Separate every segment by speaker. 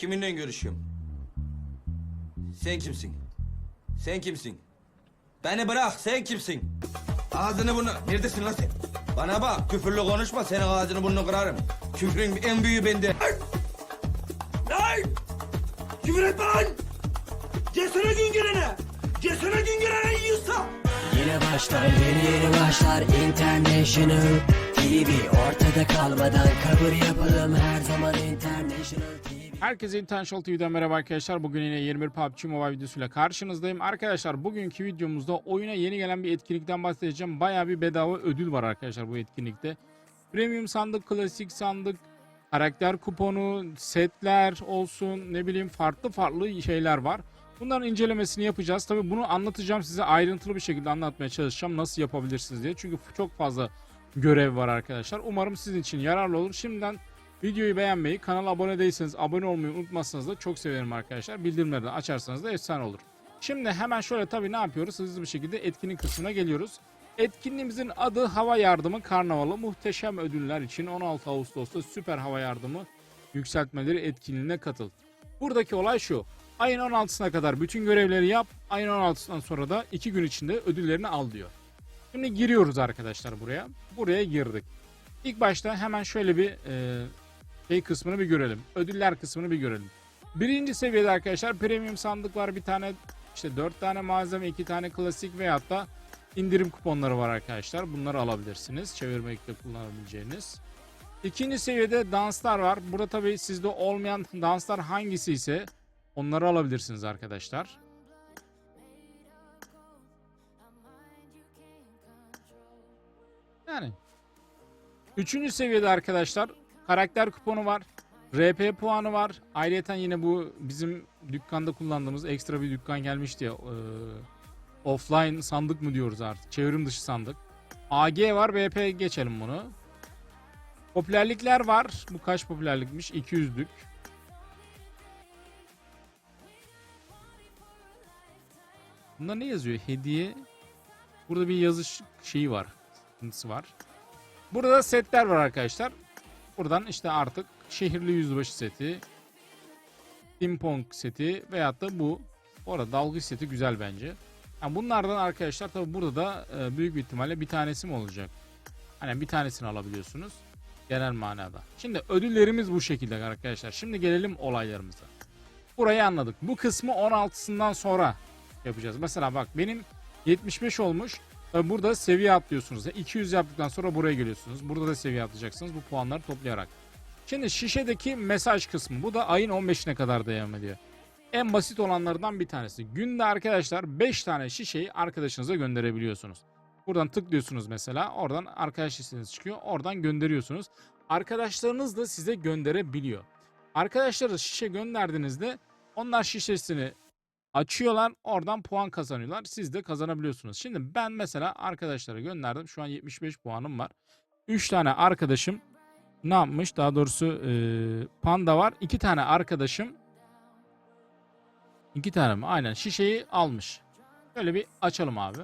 Speaker 1: Kiminle görüşüyorum? Sen kimsin? Sen kimsin? Beni bırak, sen kimsin? Ağzını bunu... Neredesin lan sen? Bana bak, küfürlü konuşma, senin ağzını burnunu kırarım. Küfrün en büyüğü bende. Lan! Küfür etme lan! Cesene gün gelene! Cesene gün gelene yiyorsa!
Speaker 2: Yine başlar yeni yeni başlar International TV Ortada kalmadan kabul yapalım her zaman International
Speaker 3: Herkese International TV'den merhaba arkadaşlar. Bugün yine 21 PUBG Mobile videosuyla karşınızdayım. Arkadaşlar bugünkü videomuzda oyuna yeni gelen bir etkinlikten bahsedeceğim. Bayağı bir bedava ödül var arkadaşlar bu etkinlikte. Premium sandık, klasik sandık, karakter kuponu, setler olsun ne bileyim farklı farklı şeyler var. Bunların incelemesini yapacağız. Tabi bunu anlatacağım size ayrıntılı bir şekilde anlatmaya çalışacağım nasıl yapabilirsiniz diye. Çünkü çok fazla görev var arkadaşlar. Umarım sizin için yararlı olur. Şimdiden Videoyu beğenmeyi, kanala abone değilseniz abone olmayı unutmazsanız da çok sevinirim arkadaşlar. Bildirimleri de açarsanız da efsane olur. Şimdi hemen şöyle tabii ne yapıyoruz? Hızlı bir şekilde etkinlik kısmına geliyoruz. Etkinliğimizin adı Hava Yardımı Karnavalı. Muhteşem ödüller için 16 Ağustos'ta Süper Hava Yardımı yükseltmeleri etkinliğine katıl. Buradaki olay şu. Ayın 16'sına kadar bütün görevleri yap. Ayın 16'sından sonra da 2 gün içinde ödüllerini al diyor. Şimdi giriyoruz arkadaşlar buraya. Buraya girdik. İlk başta hemen şöyle bir e, şey kısmını bir görelim. Ödüller kısmını bir görelim. Birinci seviyede arkadaşlar premium sandık var. Bir tane işte dört tane malzeme, iki tane klasik veyahut da indirim kuponları var arkadaşlar. Bunları alabilirsiniz. Çevirmekte kullanabileceğiniz. İkinci seviyede danslar var. Burada tabii sizde olmayan danslar hangisi ise onları alabilirsiniz arkadaşlar. Yani Üçüncü seviyede arkadaşlar karakter kuponu var. RP puanı var. Ayrıca yine bu bizim dükkanda kullandığımız ekstra bir dükkan gelmişti ya. e, offline sandık mı diyoruz artık. Çevrim dışı sandık. AG var. BP geçelim bunu. Popülerlikler var. Bu kaç popülerlikmiş? 200'lük. Bunda ne yazıyor? Hediye. Burada bir yazış şeyi var. Sıkıntısı var. Burada da setler var arkadaşlar. Buradan işte artık şehirli yüzbaşı seti, ping seti veyahut da bu. Bu arada dalgıç seti güzel bence. Yani bunlardan arkadaşlar tabi burada da e, büyük bir ihtimalle bir tanesi mi olacak? Hani bir tanesini alabiliyorsunuz genel manada. Şimdi ödüllerimiz bu şekilde arkadaşlar. Şimdi gelelim olaylarımıza. Burayı anladık. Bu kısmı 16'sından sonra yapacağız. Mesela bak benim 75 olmuş. Tabii burada seviye atlıyorsunuz. 200 yaptıktan sonra buraya geliyorsunuz. Burada da seviye atlayacaksınız bu puanları toplayarak. Şimdi şişedeki mesaj kısmı. Bu da ayın 15'ine kadar devam ediyor. En basit olanlardan bir tanesi. Günde arkadaşlar 5 tane şişeyi arkadaşınıza gönderebiliyorsunuz. Buradan tıklıyorsunuz mesela. Oradan arkadaş listeniz çıkıyor. Oradan gönderiyorsunuz. Arkadaşlarınız da size gönderebiliyor. Arkadaşlara şişe gönderdiğinizde onlar şişesini açıyorlar. Oradan puan kazanıyorlar. Siz de kazanabiliyorsunuz. Şimdi ben mesela arkadaşlara gönderdim. Şu an 75 puanım var. 3 tane arkadaşım ne yapmış? Daha doğrusu e, panda var. 2 tane arkadaşım 2 tane mi? Aynen şişeyi almış. Şöyle bir açalım abi.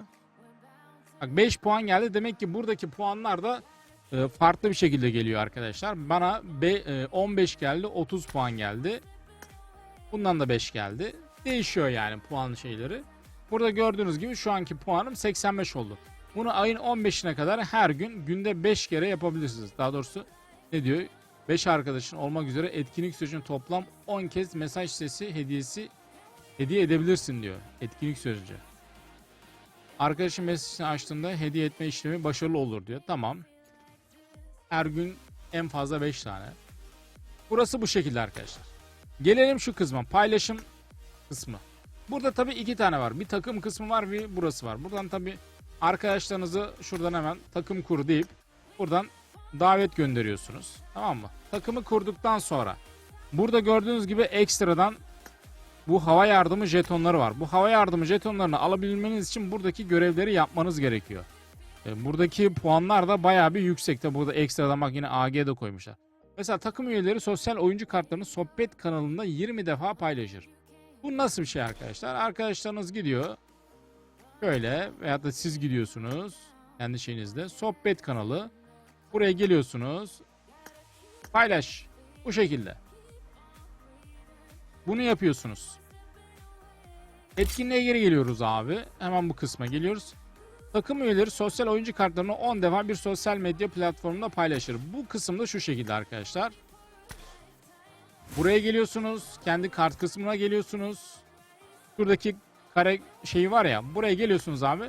Speaker 3: Bak 5 puan geldi. Demek ki buradaki puanlar da e, farklı bir şekilde geliyor arkadaşlar. Bana be, e, 15 geldi. 30 puan geldi. Bundan da 5 geldi değişiyor yani puan şeyleri. Burada gördüğünüz gibi şu anki puanım 85 oldu. Bunu ayın 15'ine kadar her gün günde 5 kere yapabilirsiniz. Daha doğrusu ne diyor? 5 arkadaşın olmak üzere etkinlik sürecinde toplam 10 kez mesaj sesi hediyesi hediye edebilirsin diyor. Etkinlik süreci. Arkadaşın mesajını açtığında hediye etme işlemi başarılı olur diyor. Tamam. Her gün en fazla 5 tane. Burası bu şekilde arkadaşlar. Gelelim şu kısma. Paylaşım kısmı. Burada tabii iki tane var. Bir takım kısmı var bir burası var. Buradan tabii arkadaşlarınızı şuradan hemen takım kur deyip buradan davet gönderiyorsunuz. Tamam mı? Takımı kurduktan sonra burada gördüğünüz gibi ekstradan bu hava yardımı jetonları var. Bu hava yardımı jetonlarını alabilmeniz için buradaki görevleri yapmanız gerekiyor. E, buradaki puanlar da bayağı bir yüksekte. Burada ekstradan bak yine AG'de koymuşlar. Mesela takım üyeleri sosyal oyuncu kartlarını sohbet kanalında 20 defa paylaşır. Bu nasıl bir şey arkadaşlar? Arkadaşlarınız gidiyor. Böyle veyahut da siz gidiyorsunuz. Kendi şeyinizde. Sohbet kanalı. Buraya geliyorsunuz. Paylaş. Bu şekilde. Bunu yapıyorsunuz. Etkinliğe geri geliyoruz abi. Hemen bu kısma geliyoruz. Takım üyeleri sosyal oyuncu kartlarını 10 defa bir sosyal medya platformunda paylaşır. Bu kısımda şu şekilde arkadaşlar. Buraya geliyorsunuz. Kendi kart kısmına geliyorsunuz. Şuradaki kare şeyi var ya. Buraya geliyorsunuz abi.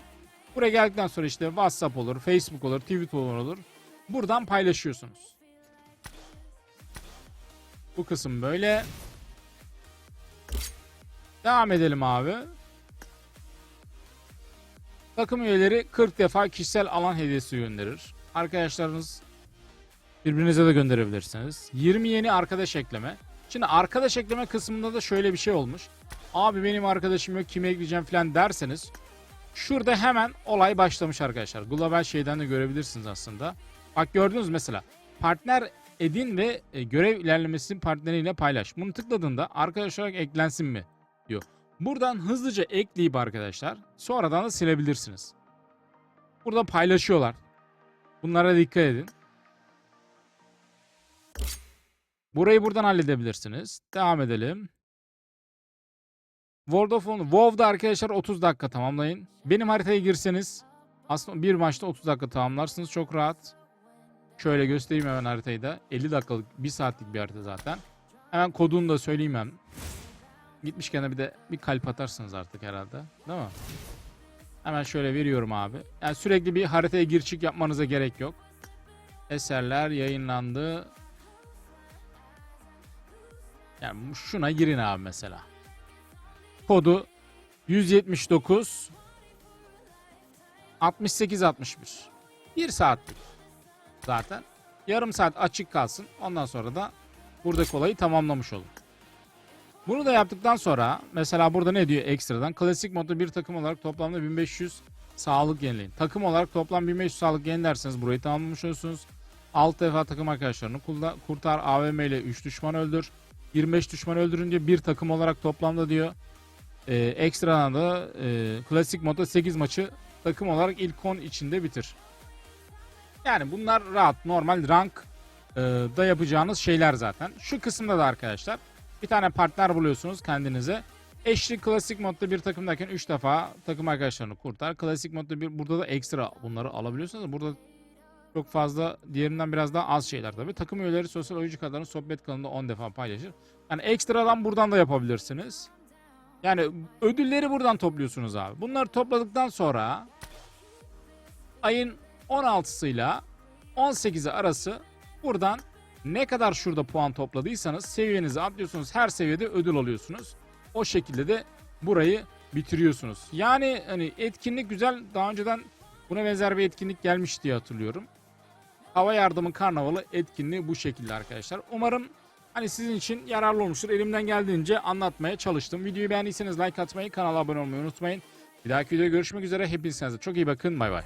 Speaker 3: Buraya geldikten sonra işte WhatsApp olur, Facebook olur, Twitter olur. Buradan paylaşıyorsunuz. Bu kısım böyle. Devam edelim abi. Takım üyeleri 40 defa kişisel alan hediyesi gönderir. Arkadaşlarınız birbirinize de gönderebilirsiniz. 20 yeni arkadaş ekleme. Şimdi arkadaş ekleme kısmında da şöyle bir şey olmuş. Abi benim arkadaşım yok kime ekleyeceğim falan derseniz şurada hemen olay başlamış arkadaşlar. Global şeyden de görebilirsiniz aslında. Bak gördünüz mesela partner edin ve e, görev ilerlemesini partneriyle paylaş. Bunu tıkladığında arkadaş olarak eklensin mi diyor. Buradan hızlıca ekleyip arkadaşlar sonradan da silebilirsiniz. Burada paylaşıyorlar. Bunlara dikkat edin. Burayı buradan halledebilirsiniz. Devam edelim. World of Warcraft- WoW'da arkadaşlar 30 dakika tamamlayın. Benim haritaya girseniz aslında bir maçta 30 dakika tamamlarsınız çok rahat. Şöyle göstereyim hemen haritayı da. 50 dakikalık 1 saatlik bir harita zaten. Hemen kodunu da söyleyeyim hem. Gitmişken de bir de bir kalp atarsınız artık herhalde. Değil mi? Hemen şöyle veriyorum abi. Yani sürekli bir haritaya gir çık yapmanıza gerek yok. Eserler yayınlandı. Yani şuna girin abi mesela. Kodu 179 68 61. 1 saatlik zaten. Yarım saat açık kalsın. Ondan sonra da buradaki olayı tamamlamış olun. Bunu da yaptıktan sonra mesela burada ne diyor ekstradan? Klasik modda bir takım olarak toplamda 1500 sağlık yenileyin. Takım olarak toplam 1500 sağlık yenilerseniz burayı tamamlamış olursunuz. 6 defa takım arkadaşlarını kurtar. AVM ile 3 düşman öldür. 25 düşman öldürünce bir takım olarak toplamda diyor. Ee, ekstradan da e, klasik modda 8 maçı takım olarak ilk 10 içinde bitir. Yani bunlar rahat normal rank e, da yapacağınız şeyler zaten. Şu kısımda da arkadaşlar bir tane partner buluyorsunuz kendinize. Eşli klasik modda bir takımdayken 3 defa takım arkadaşlarını kurtar. Klasik modda bir burada da ekstra bunları alabiliyorsunuz. Burada çok fazla diğerinden biraz daha az şeyler tabii. Takım üyeleri sosyal oyuncu kadarını sohbet kanalında 10 defa paylaşır. Yani ekstradan buradan da yapabilirsiniz. Yani ödülleri buradan topluyorsunuz abi. Bunları topladıktan sonra ayın 16'sıyla 18'i arası buradan ne kadar şurada puan topladıysanız seviyenizi atlıyorsunuz. Her seviyede ödül alıyorsunuz. O şekilde de burayı bitiriyorsunuz. Yani hani etkinlik güzel. Daha önceden buna benzer bir etkinlik gelmiş diye hatırlıyorum. Hava Yardımı Karnavalı etkinliği bu şekilde arkadaşlar. Umarım hani sizin için yararlı olmuştur. Elimden geldiğince anlatmaya çalıştım. Videoyu beğendiyseniz like atmayı, kanala abone olmayı unutmayın. Bir dahaki videoda görüşmek üzere. Hepinize çok iyi bakın. Bay bay.